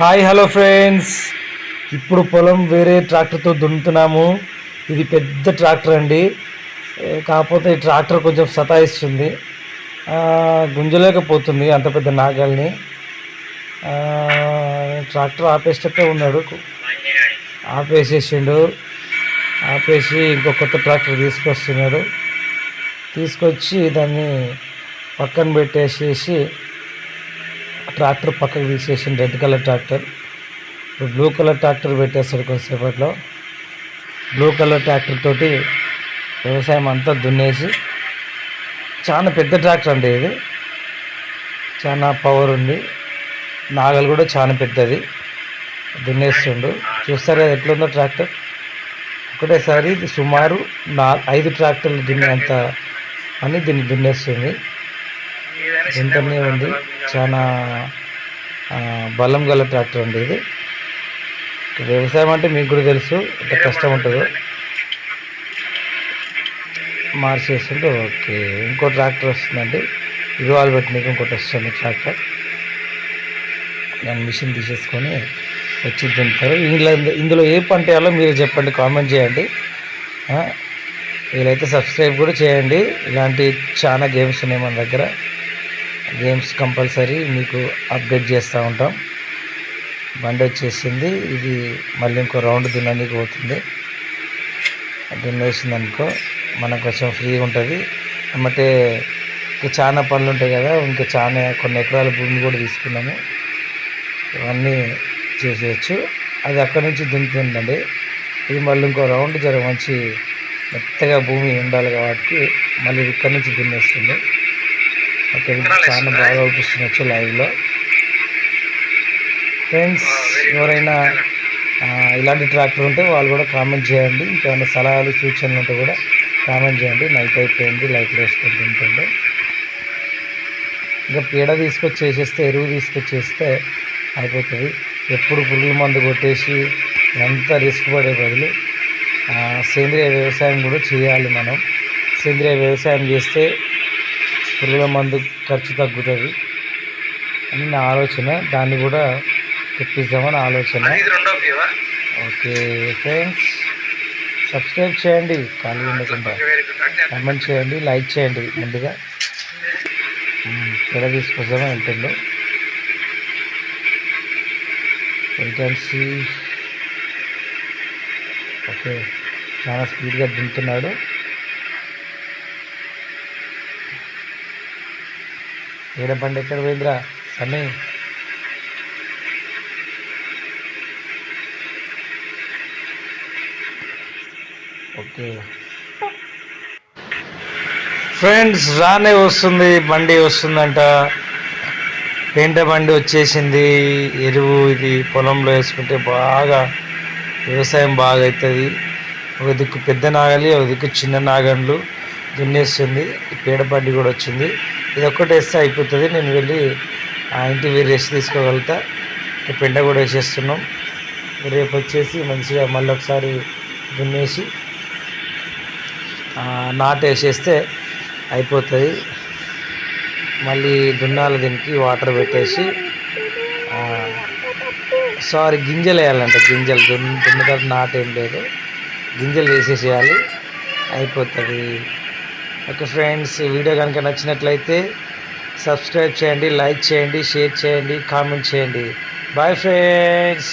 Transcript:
Hi hello friends. ఇప్పుడు పొలం వేరే ట్రాక్టర్తో దున్నుతున్నాము. ఇది పెద్ద ట్రాక్టర్ అండి. కాకపోతే ఈ ట్రాక్టర్ కొంచెం సతాయిస్తుంది. గుంజలేకపోతుంది అంత పెద్ద నాగల్ని. ట్రాక్టర్ ఆపేసేటట్టే ఉన్నాడు. ఆపేసేసిండు. ఆపేసి ఇంకో కొత్త ట్రాక్టర్ తీసుకొస్తున్నాడు. తీసుకొచ్చి దాన్ని పక్కన పెట్టేసేసి ట్రాక్టర్ పక్కకు తీసేసి రెడ్ కలర్ ట్రాక్టర్. ఇప్పుడు బ్లూ కలర్ ట్రాక్టర్ పెట్టేస్తాడు కొంతసేపట్లో. బ్లూ కలర్ ట్రాక్టర్ తోటి వ్యవసాయం అంతా దున్నేసి చాలా పెద్ద ట్రాక్టర్ అండి ఇది. చాలా పవర్ ఉంది. నాగలు కూడా చాలా పెద్దది. దున్నేస్తుండు. చూస్తారు ఎట్లుందో ట్రాక్టర్? ఒకటేసారి సుమారు నా ఐదు ట్రాక్టర్లు దున్నేంత అని దీన్ని దున్నేస్తుంది. వెంటనే ఉంది. చాలా బలం గల ట్రాక్టర్ అండి ఇది. వ్యవసాయం అంటే మీకు కూడా తెలుసు ఎంత కష్టం ఉంటుందో. మార్చేస్తుంటే ఓకే. ఇంకో ట్రాక్టర్ వస్తుందండి. ఇరువాలు పెట్టినకి ఇంకోటి వస్తుంది ట్రాక్టర్. నేను మిషన్ తీసేసుకొని వచ్చి తింటారు ఇందులో ఇందులో ఏ పంట వేయాలో మీరు చెప్పండి కామెంట్ చేయండి. వీళ్ళైతే వీలైతే సబ్స్క్రైబ్ కూడా చేయండి. ఇలాంటి చాలా గేమ్స్ ఉన్నాయి మన దగ్గర. గేమ్స్ కంపల్సరీ మీకు అప్డేట్ చేస్తూ ఉంటాం. బండి వచ్చేసింది. ఇది మళ్ళీ ఇంకో రౌండ్ దున్నడానికి పోతుంది. దున్నేసింది అనుకో మనకు కొంచెం ఫ్రీగా ఉంటుంది. అంటే ఇంకా చాలా పనులు ఉంటాయి కదా ఇంకా చాలా కొన్ని ఎకరాల భూమి కూడా తీసుకున్నాము. ఇవన్నీ చేసేయచ్చు. అది అక్కడి నుంచి దున్నుతుందండి ఇది మళ్ళీ ఇంకో రౌండ్ జర మంచి మెత్తగా భూమి ఉండాలి కాబట్టి మళ్ళీ ఇక్కడి నుంచి దున్నేస్తుంది. ఓకే చాలా బాగా అవుపిస్తుండొచ్చు లైవ్లో. ఫ్రెండ్స్ ఎవరైనా ఇలాంటి ట్రాక్టర్ ఉంటే వాళ్ళు కూడా కామెంట్ చేయండి. ఇంకేమైనా సలహాలు సూచనలు ఉంటే కూడా కామెంట్ చేయండి. నైట్ అయిపోయింది లైట్ వేసుకుంటూ ఉంటుంది ఇంకా పీడ తీసుకొచ్చి వేసేస్తే ఎరువు తీసుకొచ్చేస్తే అయిపోతుంది. ఎప్పుడు పురుగుల మందు కొట్టేసి ఎంత రిస్క్ పడే బదులు సేంద్రియ వ్యవసాయం కూడా చేయాలి మనం. సేంద్రియ వ్యవసాయం చేస్తే పురుగుల మందు ఖర్చు తగ్గుతుంది అని నా ఆలోచన. దాన్ని కూడా తెప్పిద్దామని ఆలోచన. ఓకే ఫ్రెండ్స్ సబ్స్క్రైబ్ చేయండి. ఖాళీ ఉండకుండా కామెంట్ చేయండి లైక్ చేయండి ముందుగా. ఎలా తీసుకొద్దామని వెళ్తుందో వెయిట్ అండ్ సీ ఓకే చాలా స్పీడ్గా దుంతున్నాడు ఏడ బండి ఎక్కడ పోయిందిరా? సన్నీ. ఓకే. ఫ్రెండ్స్ రానే వస్తుంది బండి వస్తుందంట. పెంట బండి వచ్చేసింది ఎరువు ఇది పొలంలో వేసుకుంటే బాగా వ్యవసాయం బాగా అవుతుంది ఒక దిక్కు పెద్ద నాగలి ఒక దిక్కు చిన్న నాగండ్లు. దున్నేస్తుంది ఈ కూడా వచ్చింది. ఇది ఒక్కటి వేస్తే అయిపోతుంది. నేను వెళ్ళి ఆ ఇంటి వేరు రెస్ట్ తీసుకోగలుగుతా. ఇక కూడా వేసేస్తున్నాం. రేపు వచ్చేసి మంచిగా మళ్ళీ ఒకసారి దున్నేసి నాటు వేసేస్తే అయిపోతుంది. మళ్ళీ దున్నాలి దీనికి వాటర్ పెట్టేసి సారీ గింజలు వేయాలంట. గింజలు దున్న దున్న తర్వాత నాటు ఏం లేదు. గింజలు వేసేసేయాలి. అయిపోతుంది. ఓకే ఫ్రెండ్స్ ఈ వీడియో కనుక నచ్చినట్లయితే సబ్స్క్రైబ్ చేయండి లైక్ చేయండి షేర్ చేయండి కామెంట్ చేయండి. Bye friends!